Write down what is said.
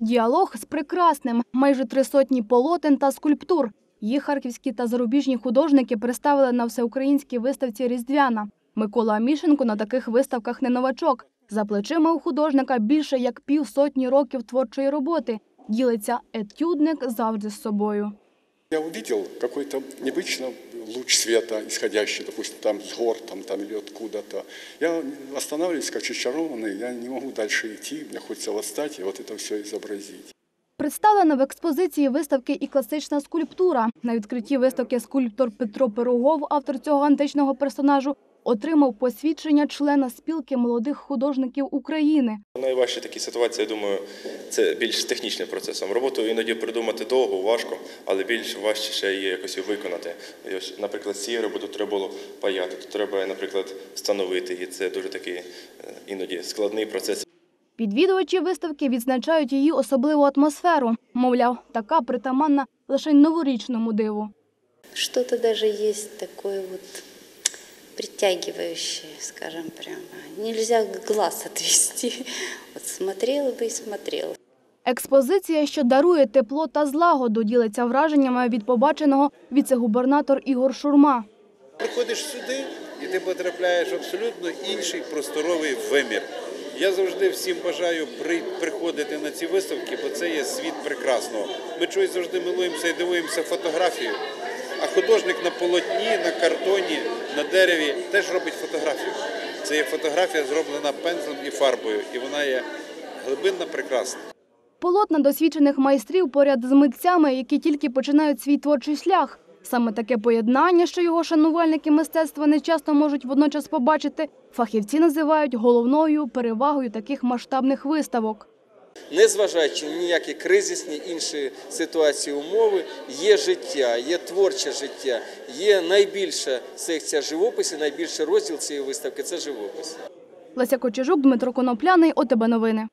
Діалог з прекрасним, майже три сотні полотен та скульптур. Їх харківські та зарубіжні художники представили на всеукраїнській виставці Різдвяна. Микола Амішенко на таких виставках не новачок. За плечима у художника більше як півсотні років творчої роботи. Ділиться етюдник завжди з собою. Я увидел какой-то необычно луч света, исходящий, допустим, там с гор, там, там или откуда-то. Я останавливаюсь как чичарованный, я не могу дальше идти, мне хочется восстать и вот это все изобразить. Представлена в експозиції виставки і класична скульптура. На відкритті виставки скульптор Петро Пирогов, автор цього античного персонажу, отримав посвідчення члена спілки молодих художників України. Найважчі такі ситуації, я думаю, це більш технічним процесом. Роботу іноді придумати довго, важко, але більш важче ще її якось і виконати. Ось, наприклад, з цією роботу треба було паяти. Тут треба, наприклад, встановити її. Це дуже такий е, іноді складний процес. Відвідувачі виставки відзначають її особливу атмосферу. Мовляв, така притаманна лише новорічному диву. Что-то даже есть такое вот притягивающее, скажем прямо. Нельзя глаз отвести. Вот смотрела бы и смотрела. Експозиція, що дарує тепло та злагоду, ділиться враженнями від побаченого віце-губернатор Ігор Шурма. Приходиш сюди і ти потрапляєш в абсолютно інший просторовий вимір. Я завжди всім бажаю при- приходити на ці виставки, бо це є світ прекрасного. Ми чогось завжди милуємося і дивуємося фотографію. А художник на полотні, на картоні, на дереві теж робить фотографію. Це є фотографія, зроблена пензлем і фарбою, і вона є глибинна прекрасна. Полотна досвідчених майстрів поряд з митцями, які тільки починають свій творчий шлях. Саме таке поєднання, що його шанувальники мистецтва не часто можуть водночас побачити, фахівці називають головною перевагою таких масштабних виставок. Незважаючи ні ніякі кризисні інші ситуації умови, є життя, є творче життя, є найбільша секція живопису, найбільший розділ цієї виставки це живопис. Леся Кочежук, Дмитро Конопляний, ОТБ Новини.